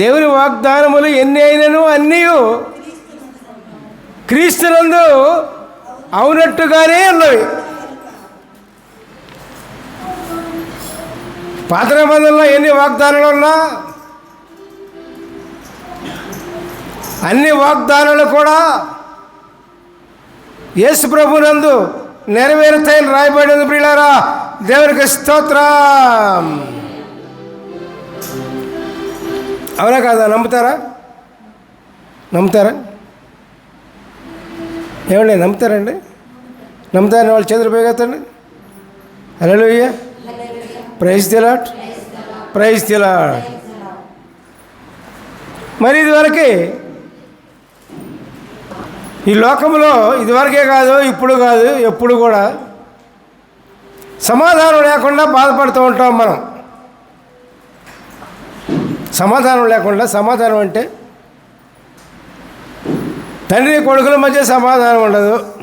దేవుని వాగ్దానములు ఎన్ని అయినను అన్నీ క్రీస్తునందు అవునట్టుగానే ఉన్నవి. పాత నిబంధనలో ఎన్ని వాగ్దానాలు ఉన్నా అన్ని వాగ్దానాలు కూడా యేసు ప్రభునందు నెరవేరుతాయని రాయబడింది ప్రియులారా దేవునికి స్తోత్రం. అవునా కాదా? నమ్ముతారా? నమ్ముతారా? ఏమండి నమ్ముతారండి నమ్ముతారని వాళ్ళు చేతులు పోగొత్తండి హలో ప్రైజ్ తిలాట్ ప్రైజ్ తిలాట్ మరి ఇదివరకే ఈ లోకంలో ఇదివరకే కాదు ఇప్పుడు కాదు ఎప్పుడు కూడా సమాధానం లేకుండా బాధపడుతూ ఉంటాం మనం. సమాధానం లేకుండా సమాధానం అంటే తండ్రి కొడుకుల మధ్య సమాధానం ఉండదు.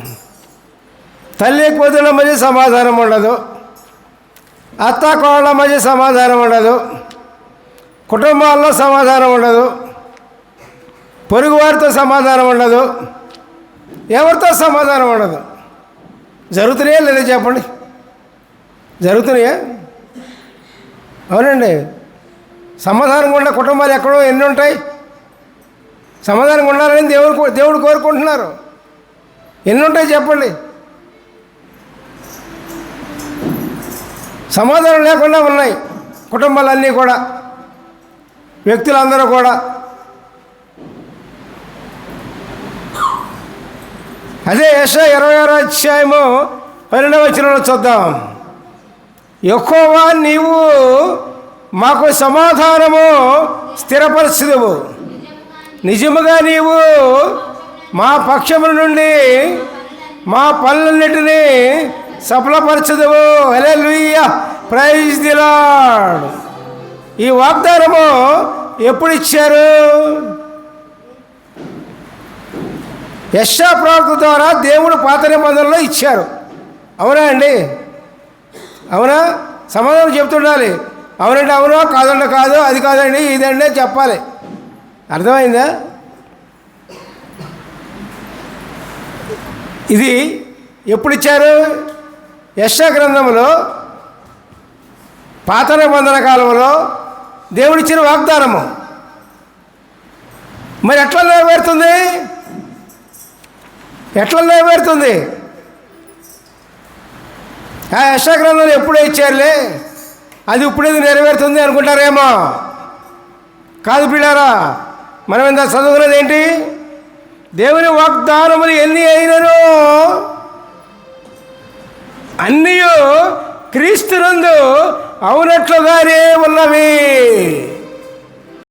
తల్లి కూతుళ్ళ మధ్య సమాధానం ఉండదు. అత్త కోళ్ళ మధ్య సమాధానం ఉండదు. కుటుంబాల్లో సమాధానం ఉండదు. పొరుగువారితో సమాధానం ఉండదు. ఎవరితో సమాధానం ఉండదు? జరుగుతున్నాయా లేదా చెప్పండి? జరుగుతున్నాయా? అవునండి. సమాధానం ఉన్న కుటుంబాలు ఎక్కడో ఎన్ని ఉంటాయి? సమాధానం ఉండాలని దేవుడు దేవుడు కోరుకుంటున్నారు. ఎన్ని ఉంటాయి చెప్పండి? సమాధానం లేకుండా ఉన్నాయి కుటుంబాలన్నీ కూడా వ్యక్తులందరూ కూడా. అదే యశ ఇరవై ఆరో అధ్యాయము పన్నెండవ చూద్దాం. ఎక్కువ నీవు మాకు సమాధానము స్థిరపరచదువు నిజముగా నీవు మా పక్షముల నుండి మా పనులన్నిటినీ సఫలపరచదువు అలే లుయ్య ప్రైజ్ దిలాడ్ ఈ వాగ్దానము ఎప్పుడు ఇచ్చారు? యశా ప్రవక్త ద్వారా దేవుడు పాత నిబంధనలో ఇచ్చారు. అవునా అండి? అవునా? సమాధానం చెప్తుండాలి. అవునండి అవును. కాదండి కాదు అది కాదండి ఇదండి అని చెప్పాలి. అర్థమైందా? ఇది ఎప్పుడు ఇచ్చారు? యశ గ్రంథంలో పాత నిబంధన కాలంలో దేవుడిచ్చిన వాగ్దానము. మరి ఎట్లా నెరవేరుతుంది? ఎట్లా నెరవేరుతుంది? ఆ యశ గ్రంథంలో ఎప్పుడో ఇచ్చారులే. అది ఇప్పుడేది నెరవేరుతుంది అనుకుంటారేమో. కాదు పిల్లారా మనం ఇంత చదువుకున్నది ఏంటి? దేవుని వాగ్దానములు ఎన్ని అయినను అన్నీ క్రీస్తునందు అవునట్లుగానే ఉన్నవి.